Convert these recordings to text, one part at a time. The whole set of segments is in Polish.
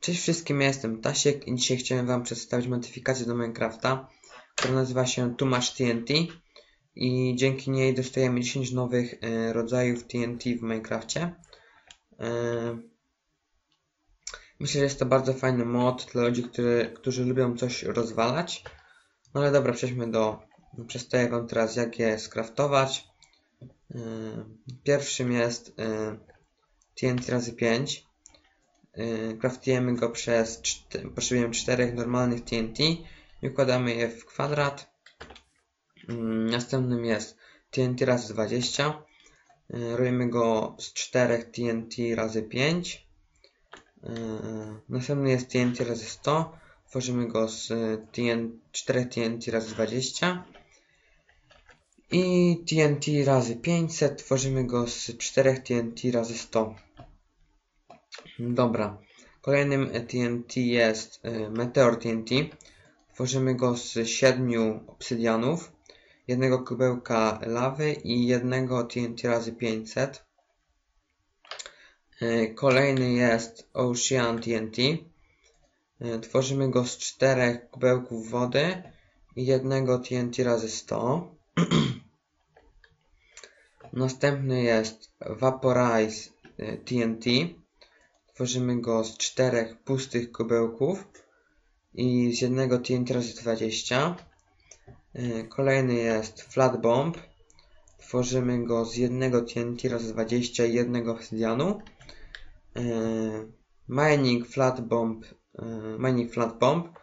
Cześć wszystkim, ja jestem Tasiek i dzisiaj chciałem Wam przedstawić modyfikację do Minecrafta, która nazywa się Much TNT i dzięki niej dostajemy 10 nowych e, rodzajów TNT w Minecrafcie. E, myślę, że jest to bardzo fajny mod dla ludzi, którzy, lubią coś rozwalać. No ale dobra, przejdźmy do... Przedstawię Wam teraz jak je skraftować. E, pierwszym jest e, TNT razy 5 Craftujemy go przez, potrzebujemy czterech normalnych TNT i układamy je w kwadrat. Następnym jest TNT razy 20. Robimy go z 4 TNT razy 5. Następny jest TNT razy 100. Tworzymy go z TNT, 4 TNT razy 20. I TNT razy 500. Tworzymy go z 4 TNT razy 100. Dobra. Kolejnym TNT jest y, Meteor TNT. Tworzymy go z siedmiu obsydianów, jednego kubełka lawy i jednego TNT razy 500. Y, kolejny jest Ocean TNT. Y, tworzymy go z czterech kubełków wody i jednego TNT razy 100. Następny jest Vaporize TNT. Tworzymy go z czterech pustych kubełków i z jednego TNT razy 20. E, kolejny jest Flat Bomb. Tworzymy go z jednego TNT razy 20 i jednego obsydianu. E, mining Flat Bomb. E, mining Flat Bomb.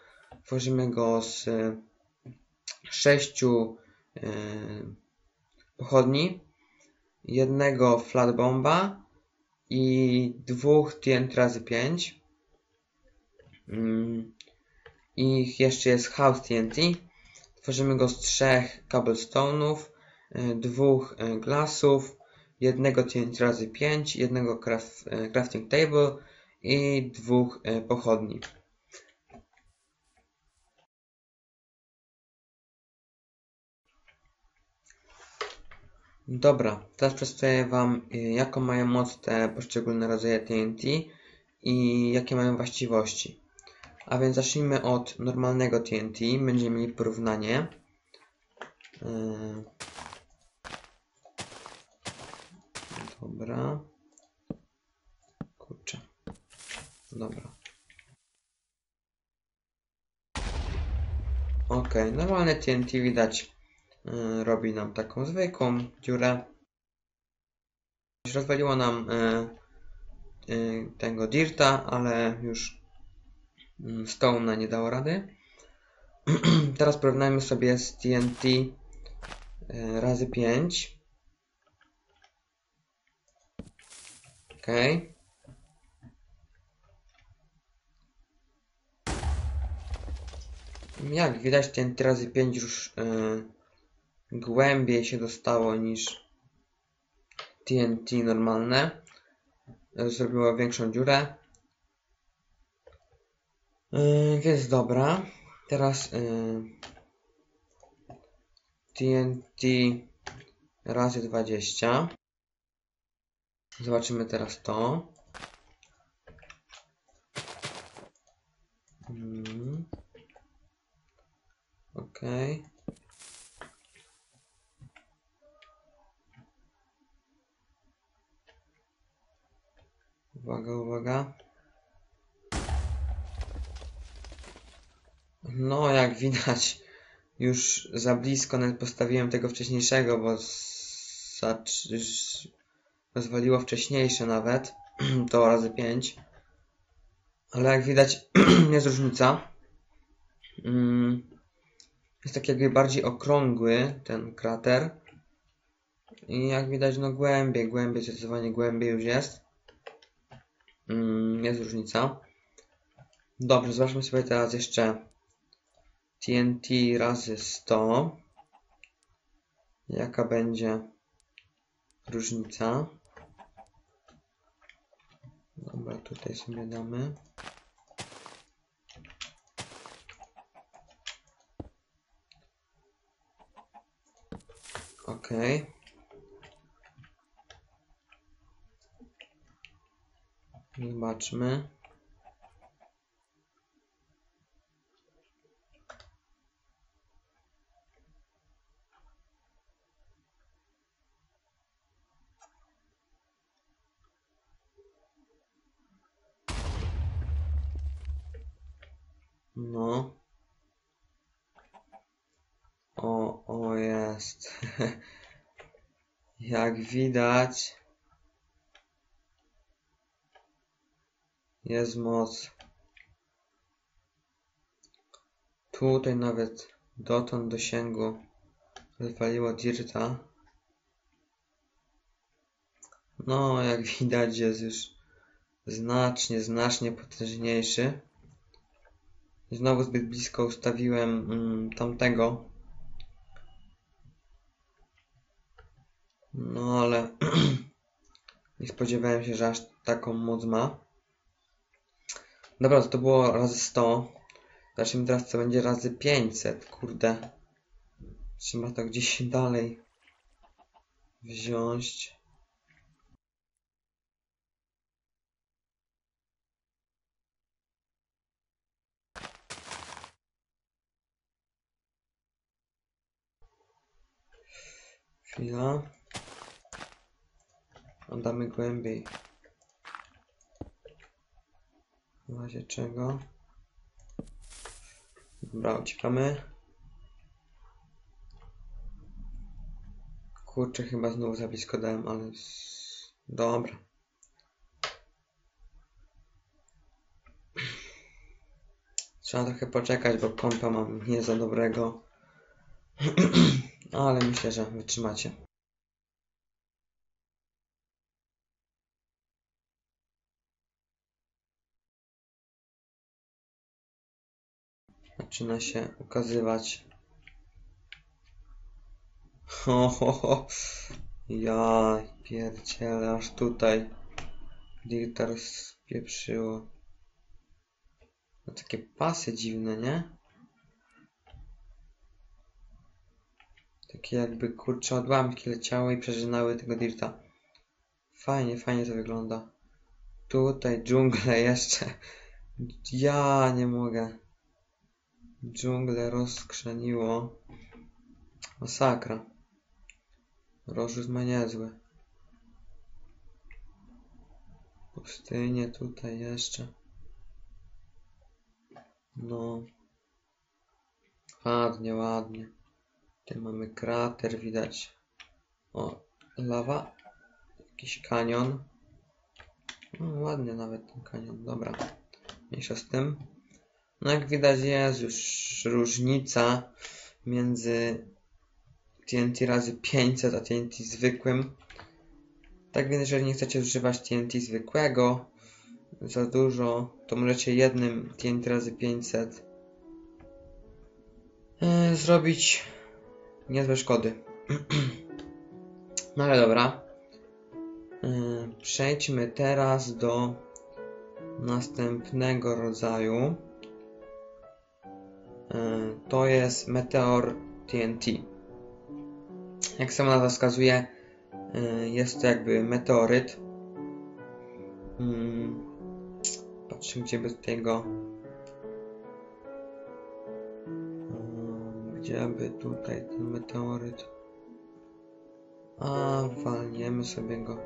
Tworzymy go z sześciu pochodni, jednego Flat Bomba i dwóch TNT razy 5 mm. i jeszcze jest House TNT tworzymy go z trzech cobblestone'ów y, dwóch y, glassów jednego TNT razy 5 jednego y, crafting table i dwóch pochodni Dobra, teraz przedstawię Wam y, jaką mają moc te poszczególne rodzaje TNT i jakie mają właściwości. A więc zacznijmy od normalnego TNT, będziemy mieli porównanie. Y, dobra. Kurczę. Dobra. Ok, normalne TNT widać robi nam taką zwykłą dziurę. Rozwaliło nam y, y, tego dirta, ale już mm, Stone nie dało rady. Teraz porównajmy sobie z TNT razy 5. Ok. Jak widać TNT razy 5 już głębiej się dostało niż TNT normalne. Zrobiło większą dziurę. Yy, więc dobra. Teraz yy, TNT razy 20. Zobaczymy teraz to. Hmm. Ok. Uwaga, uwaga. No, jak widać, już za blisko nawet postawiłem tego wcześniejszego, bo rozwaliło wcześniejsze nawet. to razy 5. Ale jak widać, jest różnica. Mm, jest tak jakby bardziej okrągły ten krater. I jak widać, no głębiej, głębiej, zdecydowanie głębiej już jest. Mm, jest różnica. Dobrze, zobaczmy sobie teraz jeszcze TNT razy 100. Jaka będzie różnica? Dobra, tutaj sobie damy. OK. Zobaczmy. No. O, o jest. Jak widać, jest moc. Tutaj nawet dotąd dosięgu rozwaliło Dirta. No, jak widać, jest już znacznie, znacznie potężniejszy. Znowu zbyt blisko ustawiłem mm, tamtego. No ale nie spodziewałem się, że aż taką moc ma. Dobra, to, to było razy 100. Zobaczymy teraz, co będzie razy 500. Kurde. Trzeba to gdzieś dalej wziąć. Chwila. Damy głębiej. W razie czego. Dobra, uciekamy. Kurczę, chyba znowu za blisko dałem, ale... Dobra. Trzeba trochę poczekać, bo kompa mam nie za dobrego. Ale myślę, że wytrzymacie. Zaczyna się ukazywać. Ho, ho, ho. Ja aż tutaj Dictar spieprzyło. No takie pasy dziwne, nie? Takie jakby kurcze odłamki leciały i przeżynały tego dirta. Fajnie, fajnie to wygląda. Tutaj dżunglę jeszcze. Ja nie mogę. Dżunglę rozkrzeniło. Masakra. Rożus ma niezły. Pustynie tutaj jeszcze. No. Ładnie, ładnie. Tutaj mamy krater, widać. O, lawa. Jakiś kanion. No, ładnie nawet ten kanion, dobra. Mniejsza z tym. No jak widać jest już różnica między TNT razy 500 a TNT zwykłym. Tak więc jeżeli nie chcecie używać TNT zwykłego za dużo, to możecie jednym TNT razy 500 yy, zrobić niezłe szkody. no ale dobra. Yy, przejdźmy teraz do następnego rodzaju. To jest meteor TNT. Jak sama nazwa wskazuje, yy, jest to jakby meteoryt. Yy, patrzymy, gdzie by tego. Yy, Gdzie by tutaj ten meteoryt? A, walniemy sobie go.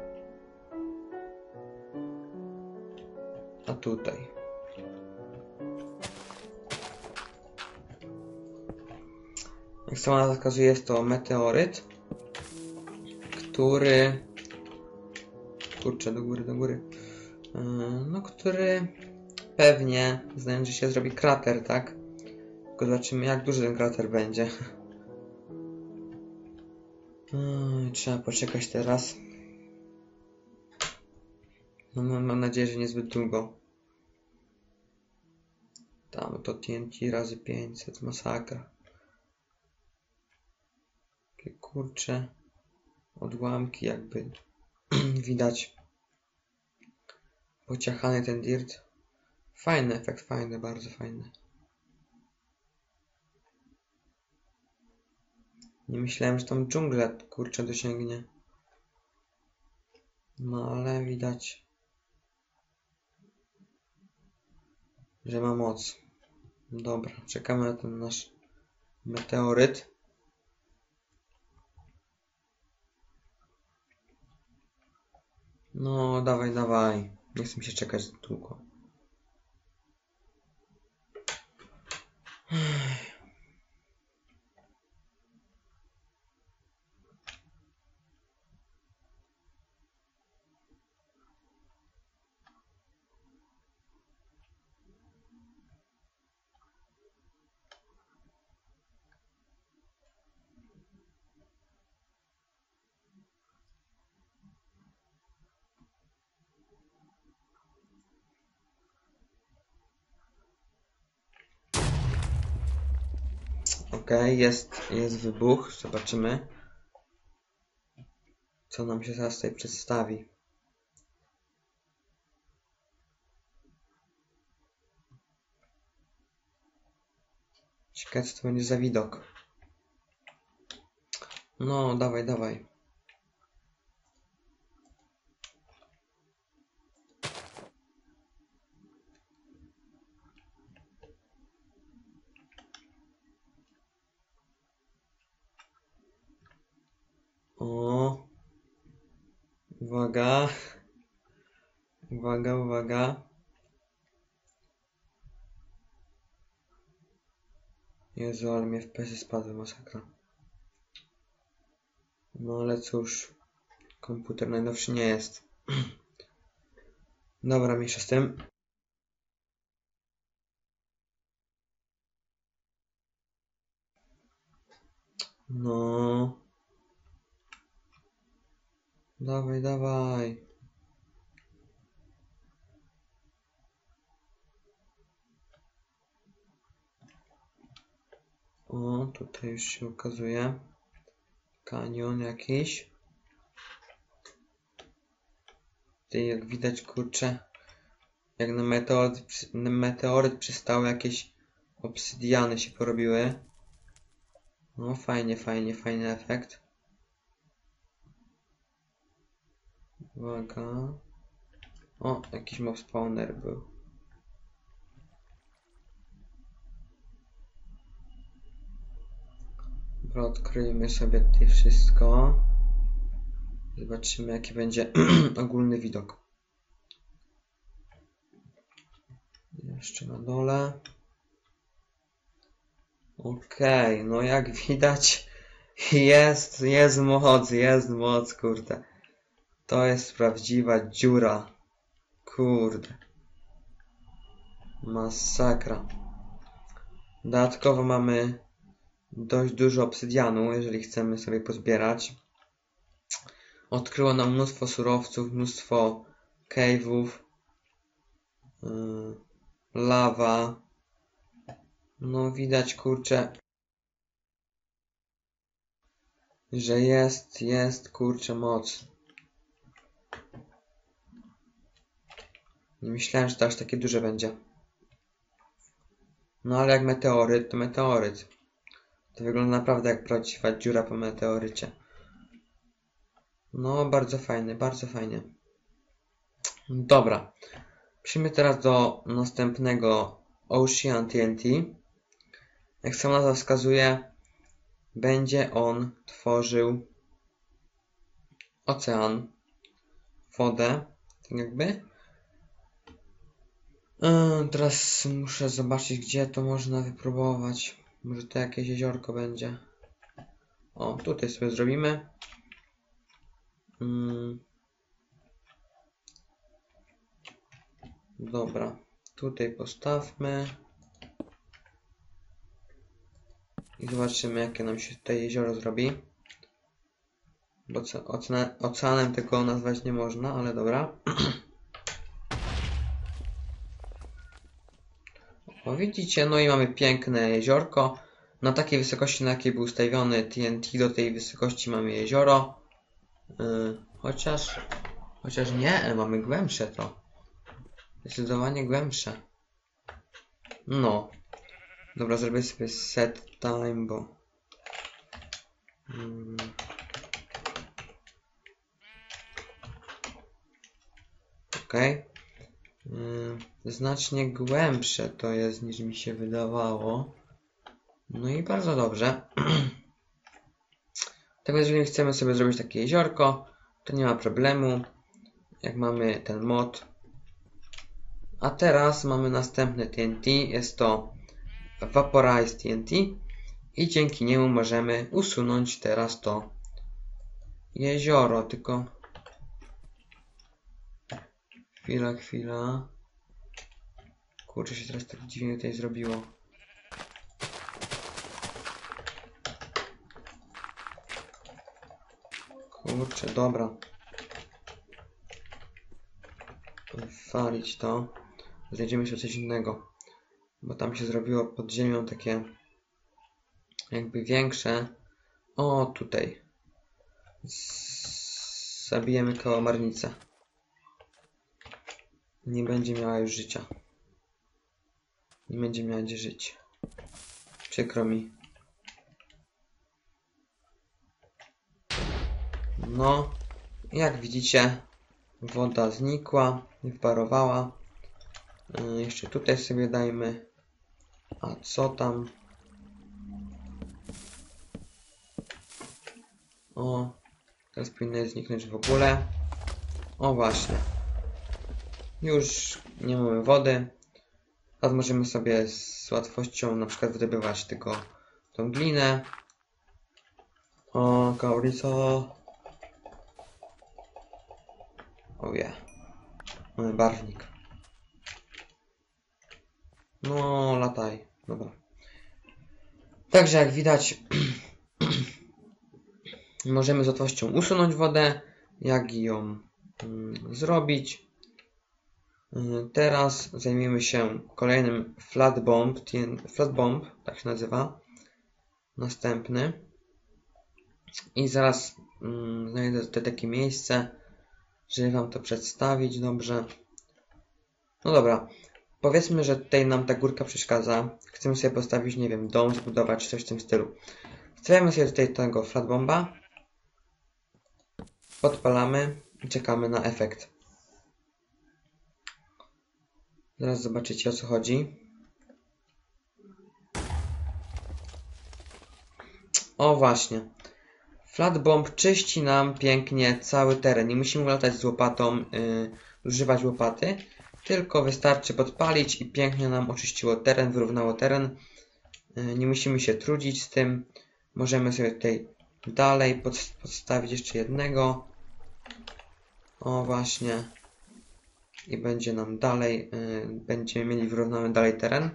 A tutaj. Jak sama wskazuje, jest to meteoryt, który... Kurczę, do góry, do góry. Yy, No, który pewnie, znając, się zrobi krater, tak? Tylko zobaczymy, jak duży ten krater będzie. Trzeba poczekać teraz. No, mam nadzieję, że niezbyt długo. Tam to TNT razy 500, masakra. Kurcze odłamki jakby widać. Pociachany ten dirt. Fajny efekt, fajny, bardzo fajny. Nie myślałem, że tą dżunglę kurczę dosięgnie. No ale widać, że ma moc. Dobra, czekamy na ten nasz meteoryt. No, dawaj, dawaj. Nie chcę mi się czekać długo. Okej, jest, jest wybuch. Zobaczymy. Co nam się zaraz tutaj przedstawi. Ciekawe co to będzie za widok. No, dawaj, dawaj. O. Uwaga. Uwaga, uwaga. Jezu, ale mnie w pesy spadły, masakra. No ale cóż, komputer najnowszy nie jest. Dobra, mniejsza z tym. No. Dawaj, dawaj. O, tutaj już się ukazuje. Kanion jakiś. Tutaj jak widać, kurczę, jak na meteoryt, na meteoryt przystały jakieś obsydiany się porobiły. No fajnie, fajnie, fajny efekt. Uwaga. O, jakiś mob spawner był. Dobra, odkryjmy sobie tutaj wszystko. Zobaczymy jaki będzie ogólny widok. Jeszcze na dole. Okej, no jak widać jest, jest moc, jest moc, kurde. To jest prawdziwa dziura. Kurde. Masakra. Dodatkowo mamy dość dużo obsydianu, jeżeli chcemy sobie pozbierać. Odkryło nam mnóstwo surowców, mnóstwo cave'ów, yy, lawa. No widać kurczę, że jest, jest kurczę moc. Nie myślałem, że to aż takie duże będzie. No ale jak meteoryt, to meteoryt. To wygląda naprawdę jak prawdziwa dziura po meteorycie. No, bardzo fajny, bardzo fajnie. Dobra. Przejdźmy teraz do następnego Ocean TNT. Jak sama nazwa wskazuje, będzie on tworzył ocean, wodę, tak jakby. Yy, Teraz muszę zobaczyć, gdzie to można wypróbować. Może to jakieś jeziorko będzie. O, tutaj sobie zrobimy. Mm. Dobra, tutaj postawmy. I zobaczymy, jakie nam się tutaj jezioro zrobi. Bo oceanem tego nazwać nie można, ale dobra. O, widzicie, no i mamy piękne jeziorko. Na takiej wysokości, na jakiej był ustawiony TNT, do tej wysokości mamy jezioro. Yy, chociaż, chociaż nie, mamy głębsze to. Zdecydowanie głębsze. No. Dobra, zrobię sobie set time, bo... Mm. Okej. Yy, znacznie głębsze to jest niż mi się wydawało. No i bardzo dobrze. Tak więc jeżeli chcemy sobie zrobić takie jeziorko, to nie ma problemu. Jak mamy ten mod. A teraz mamy następny TNT. Jest to Vaporize TNT i dzięki niemu możemy usunąć teraz to jezioro, tylko chwila, chwila. Kurczę się teraz tak dziwnie tutaj zrobiło. Kurczę, dobra. Walić to. Znajdziemy sobie coś innego. Bo tam się zrobiło pod ziemią takie jakby większe. O tutaj. Zabijemy kałamarnicę nie będzie miała już życia. Nie będzie miała gdzie żyć. Przykro mi. No jak widzicie woda znikła wyparowała. Yy, jeszcze tutaj sobie dajmy. A co tam? O teraz powinno zniknąć w ogóle. O właśnie już nie mamy wody teraz możemy sobie z łatwością na przykład wydobywać tylko tą glinę o kaurico Oje. Mamy barwnik. No, lataj. Dobra. Także jak widać, możemy z łatwością usunąć wodę, jak ją mm, zrobić. Y, teraz zajmiemy się kolejnym flat bomb, flat bomb, tak się nazywa. Następny. I zaraz mm, znajdę tutaj takie miejsce, żeby Wam to przedstawić dobrze. No dobra, powiedzmy, że tutaj nam ta górka przeszkadza. Chcemy sobie postawić, nie wiem, dom, zbudować coś w tym stylu. Wstawiamy sobie tutaj tego flatbomba. Podpalamy i czekamy na efekt. Zaraz zobaczycie o co chodzi. O właśnie. Flat bomb czyści nam pięknie cały teren. Nie musimy latać z łopatą, yy, używać łopaty, tylko wystarczy podpalić i pięknie nam oczyściło teren, wyrównało teren. Yy, nie musimy się trudzić z tym. Możemy sobie tutaj dalej pod, podstawić jeszcze jednego. O właśnie. I będzie nam dalej, yy, będziemy mieli wyrównany dalej teren.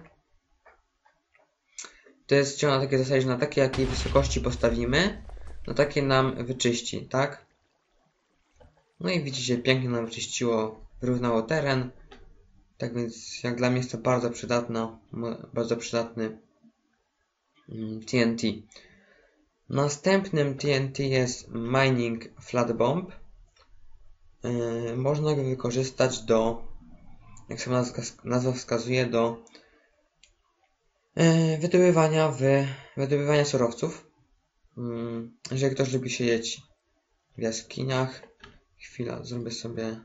To jest działa na takiej zasadzie, że na takiej jakiej wysokości postawimy, no takie nam wyczyści, tak? No i widzicie, pięknie nam wyczyściło, wyrównało teren. Tak więc jak dla mnie jest to bardzo przydatna, bardzo przydatny TNT. Mm, Następnym TNT jest Mining Flat Bomb. Yy, można go wykorzystać do, jak sama nazwa wskazuje, do yy, wydobywania, w, wydobywania surowców. Mm, jeżeli ktoś lubi siedzieć w jaskiniach, chwila, zrobię sobie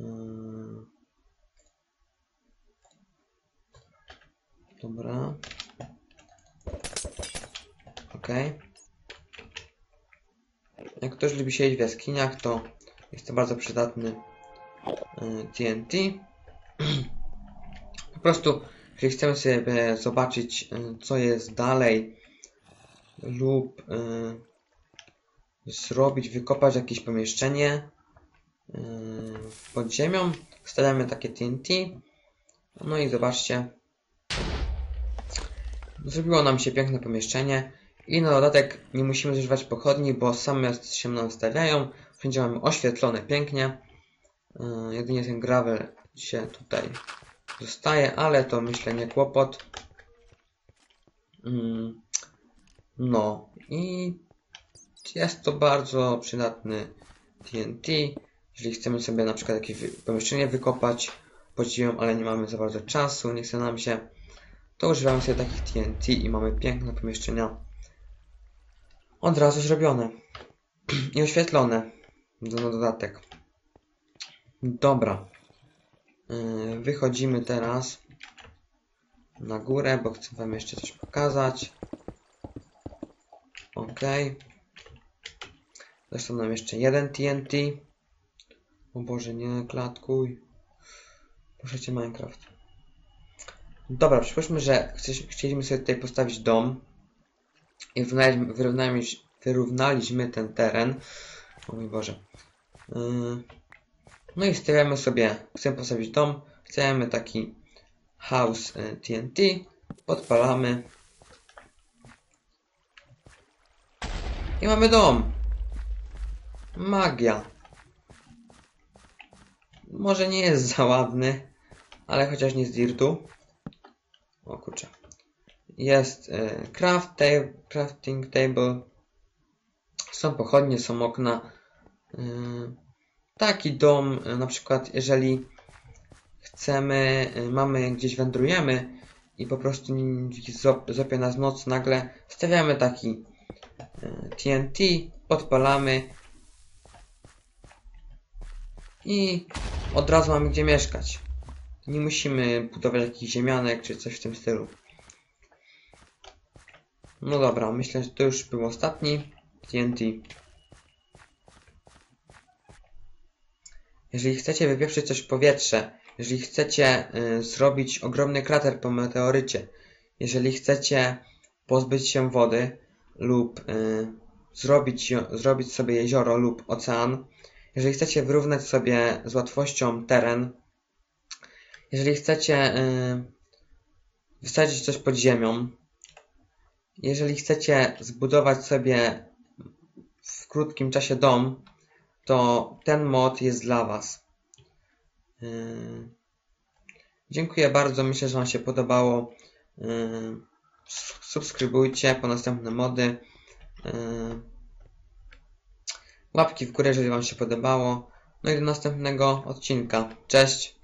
yy, dobra ok jak ktoś lubi siedzieć w jaskiniach to jest to bardzo przydatny TNT yy, po prostu jeżeli chcemy sobie zobaczyć yy, co jest dalej lub y, zrobić, wykopać jakieś pomieszczenie y, pod ziemią. Stawiamy takie TNT. No i zobaczcie. Zrobiło nam się piękne pomieszczenie. I na dodatek nie musimy zużywać pochodni, bo same się nam stawiają. Wszędzie mamy oświetlone pięknie. Y, jedynie ten gravel się tutaj zostaje, ale to myślę nie kłopot. Mm. No i jest to bardzo przydatny TNT. Jeżeli chcemy sobie na przykład jakieś pomieszczenie wykopać pod ziemią, ale nie mamy za bardzo czasu, nie chce nam się, to używamy sobie takich TNT i mamy piękne pomieszczenia od razu zrobione i oświetlone na dodatek. Dobra. Yy, wychodzimy teraz na górę, bo chcę Wam jeszcze coś pokazać. Ok. Został nam jeszcze jeden TNT. O Boże, nie klatkuj. Proszę cię Minecraft. Dobra, przypuśćmy, że chcieliśmy sobie tutaj postawić dom i wyrównaliśmy, wyrównaliśmy ten teren. O mój Boże. Yy, No i stawiamy sobie, chcemy postawić dom, chcemy taki house TNT, podpalamy i mamy dom. Magia. Może nie jest za ładny, ale chociaż nie z dirtu. O kurczę. Jest y, craft ta- crafting table. Są pochodnie, są okna. Y, taki dom, y, na przykład jeżeli chcemy, y, mamy gdzieś wędrujemy i po prostu złapie nas noc nagle, stawiamy taki TNT, podpalamy i od razu mamy gdzie mieszkać. Nie musimy budować jakichś ziemianek czy coś w tym stylu. No dobra, myślę, że to już był ostatni TNT. Jeżeli chcecie wypieprzyć coś w powietrze, jeżeli chcecie y, zrobić ogromny krater po meteorycie, jeżeli chcecie pozbyć się wody lub y, zrobić, zrobić sobie jezioro lub ocean, jeżeli chcecie wyrównać sobie z łatwością teren, jeżeli chcecie y, wysadzić coś pod ziemią, jeżeli chcecie zbudować sobie w krótkim czasie dom, to ten mod jest dla Was. Yy, Dziękuję bardzo, myślę, że Wam się podobało. S- Subskrybujcie po następne mody. Yy, Łapki w górę, jeżeli Wam się podobało. No i do następnego odcinka. Cześć!